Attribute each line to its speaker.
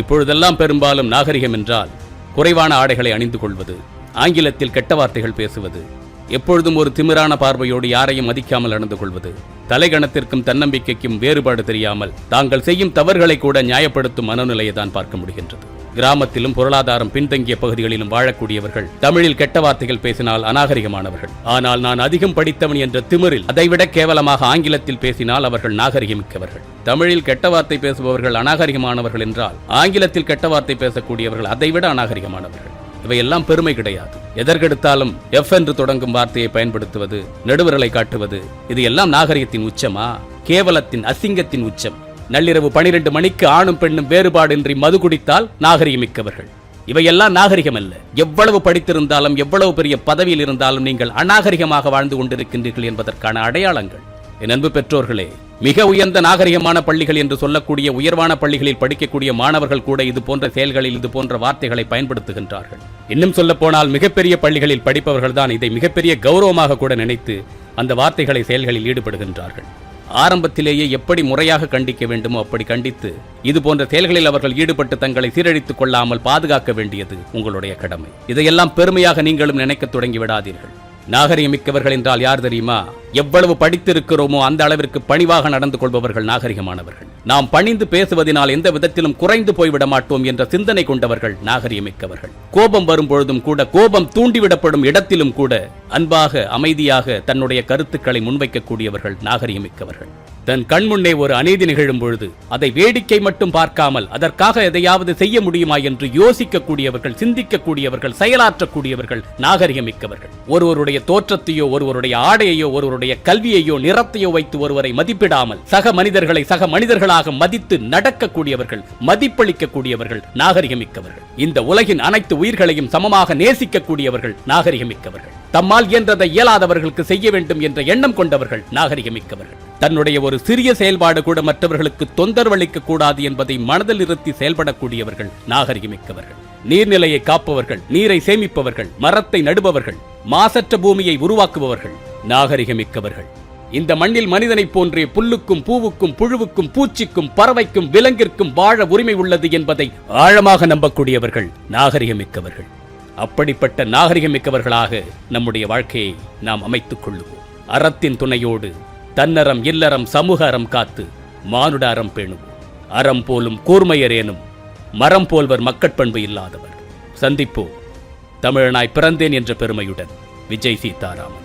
Speaker 1: இப்பொழுதெல்லாம் பெரும்பாலும் நாகரிகம் என்றால் குறைவான ஆடைகளை அணிந்து கொள்வது ஆங்கிலத்தில் கெட்ட வார்த்தைகள் பேசுவது எப்பொழுதும் ஒரு திமிரான பார்வையோடு யாரையும் மதிக்காமல் நடந்து கொள்வது தலைகணத்திற்கும் தன்னம்பிக்கைக்கும் வேறுபாடு தெரியாமல் தாங்கள் செய்யும் தவறுகளை கூட நியாயப்படுத்தும் மனநிலையை தான் பார்க்க முடிகின்றது. கிராமத்திலும் பொருளாதாரம் பின்தங்கிய பகுதிகளிலும் வாழக்கூடியவர்கள். தமிழில் கெட்ட வார்த்தைகள் பேசினால் அநாகரிகமானவர்கள். ஆனால் நான் அதிகம் படித்தவன் என்ற திமிரில் அதைவிட கேவலமாக ஆங்கிலத்தில் பேசினால் அவர்கள் நாகரிகமிக்கவர்கள். தமிழில் கெட்ட வார்த்தை பேசுபவர்கள் அநாகரிகமானவர்கள் என்றால் ஆங்கிலத்தில் கெட்ட வார்த்தை பேசக்கூடியவர்கள் அதைவிட அநாகரிகமானவர்கள். இவையெல்லாம் பெருமை கிடையாது. எதற்கெடுத்தாலும் எஃப் என்று தொடங்கும் வார்த்தையை பயன்படுத்துவது நெடுவிரலை காட்டுவது இது எல்லாம் நாகரிகத்தின் உச்சமா? கேவலத்தின் அசிங்கத்தின் உச்சம்? நள்ளிரவு பனிரெண்டு மணிக்கு ஆணும் பெண்ணும் வேறுபாடின்றி மது குடித்தால் நாகரிகமிக்கவர்கள் இவையெல்லாம் நாகரிகம் அல்ல. எவ்வளவு படித்திருந்தாலும் எவ்வளவு பெரிய பதவியில் இருந்தாலும் நீங்கள் அநாகரிகமாக வாழ்ந்து கொண்டிருக்கின்றீர்கள் என்பதற்கான அடையாளங்கள். என் அன்பு பெற்றோர்களே மிக உயர்ந்த நாகரிகமான பள்ளிகள் என்று சொல்லக்கூடிய உயர்வான பள்ளிகளில் படிக்கக்கூடிய மாணவர்கள் கூட இது போன்ற செயல்களில் இது போன்ற வார்த்தைகளை பயன்படுத்துகின்றார்கள். இன்னும் சொல்ல போனால் மிகப்பெரிய பள்ளிகளில் படிப்பவர்கள் தான் இதை மிகப்பெரிய கௌரவமாக கூட நினைத்து அந்த வார்த்தைகளை செயல்களில் ஈடுபடுகின்றார்கள். ஆரம்பத்திலேயே எப்படி முறையாக கண்டிக்க வேண்டுமோ அப்படி கண்டித்து இது போன்ற செயல்களில் அவர்கள் ஈடுபட்டு தங்களை சீரழித்துக் கொள்ளாமல் பாதுகாக்க வேண்டியது உங்களுடைய கடமை. இதையெல்லாம் பெருமையாக நீங்களும் நினைக்க தொடங்கி விடாதீர்கள் நாகரிகமிக்கவர்கள் என்றால் யார் தெரியுமா? எவ்வளவு படித்திருக்கிறோமோ அந்த அளவிற்கு பணிவாக நடந்து கொள்பவர்கள் நாகரிகமானவர்கள். நாம் பணிந்து பேசுவதனால் எந்த விதத்திலும் குறைந்து போய்விட மாட்டோம் என்ற சிந்தனை கொண்டவர்கள் நாகரிகமிக்கவர்கள். கோபம் வரும்பொழுதும் கூட கோபம் தூண்டிவிடப்படும் இடத்திலும் கூட அன்பாக அமைதியாக தன்னுடைய கருத்துக்களை முன்வைக்கக்கூடியவர்கள் நாகரிகமிக்கவர்கள். தன் கண்முன்னே ஒரு அநீதி நிகழும் பொழுது அதை வேடிக்கை மட்டும் பார்க்காமல் அதற்காக எதையாவது செய்ய முடியுமா என்று யோசிக்கக்கூடியவர்கள் சிந்திக்கக்கூடியவர்கள் செயலாற்றக்கூடியவர்கள் நாகரிகமிக்கவர்கள். ஒருவருடைய தோற்றத்தையோ ஒருவருடைய ஆடையையோ ஒருவருடைய கல்வியையோ நிறத்தையோ வைத்து ஒருவரை மதிப்பிடாமல் சக மனிதர்களை சக மனிதர்களாக மதித்து நடக்கக்கூடியவர்கள் மதிப்பளிக்கக்கூடியவர்கள் நாகரிகமிக்கவர்கள். இந்த உலகின் அனைத்து உயிர்களையும் சமமாக நேசிக்கக்கூடியவர்கள் நாகரிகமிக்கவர்கள். தம்மால் இயன்றதை இயலாதவர்களுக்கு செய்ய வேண்டும் என்ற எண்ணம் கொண்டவர்கள் நாகரிகமிக்கவர்கள். தன்னுடைய ஒரு சிறிய செயல்பாடு கூட மற்றவர்களுக்கு தொந்தரவளிக்க கூடாது என்பதை மனதில் இருத்தி செயல்படக்கூடியவர்கள் நாகரிகமிக்கவர்கள். நீர்நிலையை காப்பவர்கள் நீரை சேமிப்பவர்கள் மரத்தை நடுபவர்கள் மாசற்ற பூமியை உருவாக்குபவர்கள் நாகரிகமிக்கவர்கள். இந்த மண்ணில் மனிதனைப் போன்றே புல்லுக்கும் பூவுக்கும் புழுவுக்கும் பூச்சிக்கும் பறவைக்கும் விலங்கிற்கும் வாழ உரிமை உள்ளது என்பதை ஆழமாக நம்பக்கூடியவர்கள் நாகரிகமிக்கவர்கள். அப்படிப்பட்ட நாகரிகமிக்கவர்களாக நம்முடைய வாழ்க்கையை நாம் அமைத்துக் கொள்ளுவோம். அறத்தின் துணையோடு தன்னறம் இல்லறம் சமூக அறம் காத்து மானுட அறம் பேணுவோம். அறம் போலும் கூர்மையரேனும் மரம் போல்வர் மக்கட்பண்பு இல்லாதவர். சந்திப்போம். தமிழனாய் பிறந்தேன் என்ற பெருமையுடன். விஜய் சீதாராமன்.